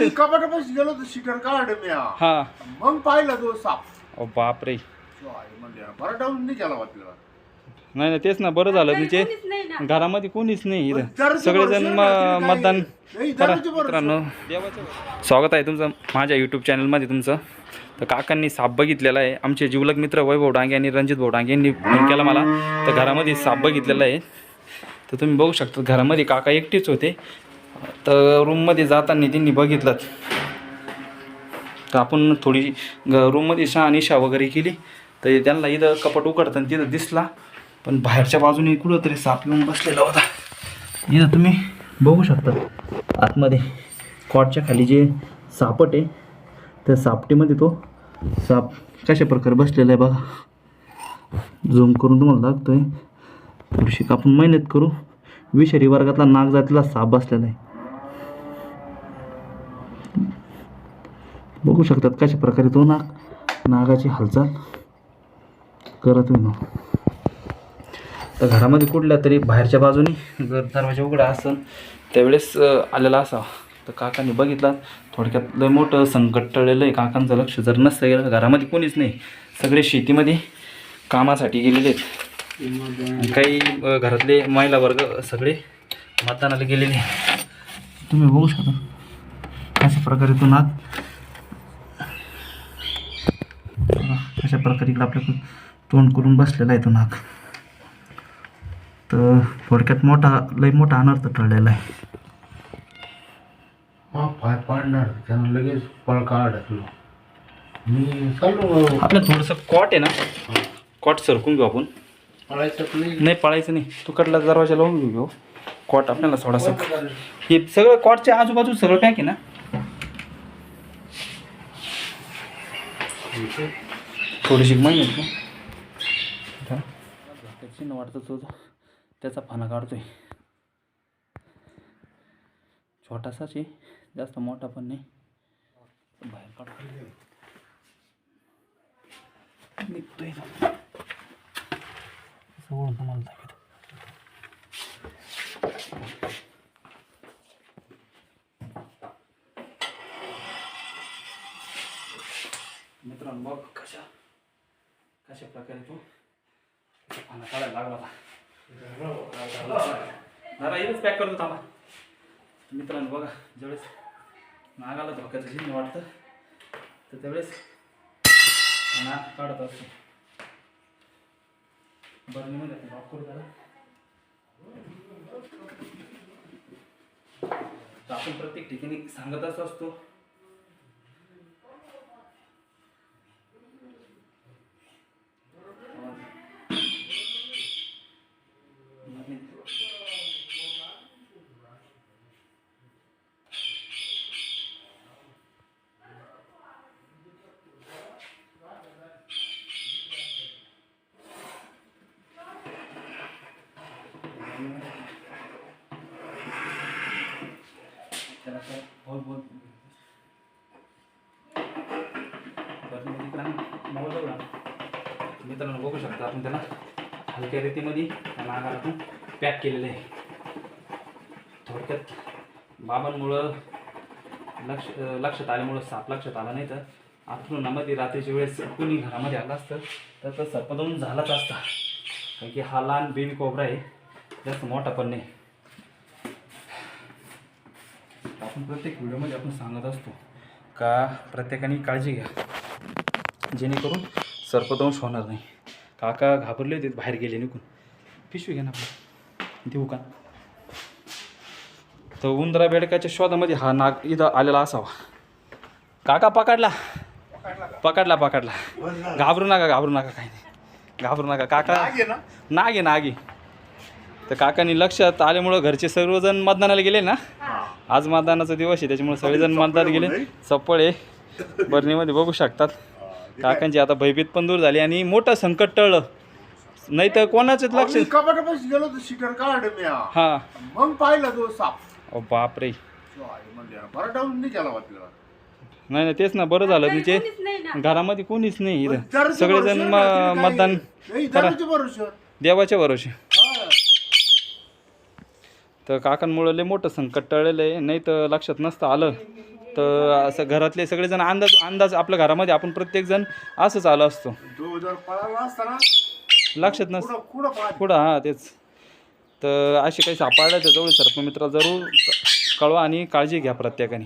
मी कपाटापाशी गेलो तर शिखर काढ मी हा. हा मग पाहिलं तो साप. ओ बापरे. बरं डाऊन नाही केला वाटलं. नाही नाही तेच ना बरं झालं कोणीच नाही ना. घरामध्ये कोणीच नाही इथं. सगळेजण म- मतदान करा. मित्रांनो स्वागत आहे तुमचं माझ्या यूट्यूब चॅनलमध्ये तुमचं. तर काकांनी साप बघितलेला आहे. आमचे जिवलग मित्र वैभव डांगे आणि रणजित भाऊ डांगे यांनी फोन केला मला. तर घरामध्ये साप बघितलेला आहे. तर तुम्ही बघू शकता घरामध्ये काका एकटेच होते. तर रूममध्ये जाताना त्यांनी बघितलं. तर आपण थोडी ग- रूममध्ये शहानिशा वगैरे केली. तर त्यांना इथं कपाट उघडताना तिथं दिसला. पण बाहेरच्या बाजूने कुठं तरी साप येऊन बसलेला होता. इथं तुम्ही बघू शकता. आतमध्ये कॉटच्या खाली जे सापट आहे त्या सापटीमध्ये तो साप कशा प्रकारे बसलेला आहे बघा. झूम करून तुम्हाला दाखतोय थोडीशी आपण मेहनत करू. विषारी वर्गातला नाग जातीला साप बसलेला आहे. बघू शकतात कशा प्रकारे तो नाग नागाची हालचाल करत ना तर घरामध्ये कुठल्या तरी बाहेरच्या बाजूनी जर दरवाजा उघडा असेल त्यावेळेस आलेला असावा. तर काकांनी बघितला थोडक्यात लय मोठं संकट टळलेलं आहे. काकांचं लक्ष जर नसतं गेलं घरामध्ये कोणीच नाही. सगळे शेतीमध्ये कामासाठी गेलेले आहेत. काही घरातले महिला वर्ग सगळे मतदानाला गेलेले. तुम्ही बघू शकता अशा प्रकारे तो बघा, अशा प्रकारे इकडं आपल्याकडं तोंड करून बसलेला आहे तो नाग तर थोडक्यात मोठा लय मोठा अनर्थ टळलेला आहे. हा पाय पाडणार. त्यानं लगेच मी चाललो. आपलं थोडंसं कॉट आहे ना? कॉट सरकून घेऊ आपण. नाही. नाही पळायचं नाही. तू कडला दरवाजा लावून घेऊ घेऊ. कॉट आपल्याला थोडासा हे सगळं कॉटच्या आजूबाजू सगळं पॅक आहे ना? थोडीशी माहिती आहे का चिन्ह वाटतं तो त्याचा फाना काढतोय. छोटासाच आहे. जास्त मोठा पण नाही. बाहेर काढतो निघतोय ना सगळं तुम्हाला दाखवतो. मित्रांनो बघ कशा कशा प्रकारे तो पाना काढायला लागला होता जरा येऊनच पॅक करतो थांबा. मित्रांनो बघा ज्यावेळेस नागाला धोक्याचं चिन्ह वाटतं तर त्यावेळेस नाग काढत असतो. बरणीमध्ये आपण लॉक करू त्याला तर आपण प्रत्येक ठिकाणी सांगतच असतो. त्याला काय बहुत बोल मित्रांनो बघू शकता आपण त्याला हलक्या रेतीमध्ये त्या नागाला आपण पॅक केलेलं आहे. थोडक्यात बाबांमुळं लक्ष लक्षात आल्यामुळं साप लक्षात आला नाही तर आथरुणामध्ये रात्रीच्या वेळेस कोणी घरामध्ये आलं असतं तर तो सर्पदोन झालाच असता. कारण की हा लहान बेबी कोबरा आहे. जास्त मोठा पण नाही. आपण प्रत्येक व्हिडिओमध्ये आपण सांगत असतो. का प्रत्येकाने काळजी घ्या. जेणेकरून सर्पदंश होणार नाही. काका घाबरले होते बाहेर गेले निघून. पिशवी घ्या ना आपलं. देऊ का? तर उंदरा बेडकाच्या शोधामध्ये हा नाग इथं आलेला असावा. काका पकडला. पकडला पकडला. घाबरू नका घाबरू नका काही नाही. घाबरू नका. काका नाग नाग तर काकांनी लक्षात आल्यामुळं घरचे सर्वजण मतदानाला गेले ना? आज मतदानाचा दिवस आहे त्याच्यामुळे सगळेजण मतदान गेले. चप्पळ आहे. बरणीमध्ये बघू शकतात. काकांची आता भयभीत पण दूर झाली आणि मोठं संकट टळलं. नाही तर कोणाचंच लक्ष कपाटापाशी गेलो तर शिखर काढ मी हा. मग पाहिलं तो साप. ओ बापरे. काय म्हणले बरं डाऊन नाही केला वाटलं नाही नाही तेच ना बरं झालं घरी म्हणजे कोणीच नाही ना. घरामध्ये कोणीच नाही सगळेजण मतदान. देवाच्या भरोसे हा. तर काकांमुळं लय मोठं संकट टळलेलं आहे. नाही तर लक्षात नसतं आलं तर असं घरातले सगळेजण अंदाज अंदाज आपल्या घरामध्ये आपण प्रत्येकजण असंच आलो असतो. लक्षात नस कुठं कुठं पळाला? पुढं हां तेच. तर असे काही सापडलं तर जवळ सर्प मित्र जरूर कळवा आणि काळजी घ्या प्रत्येकाने.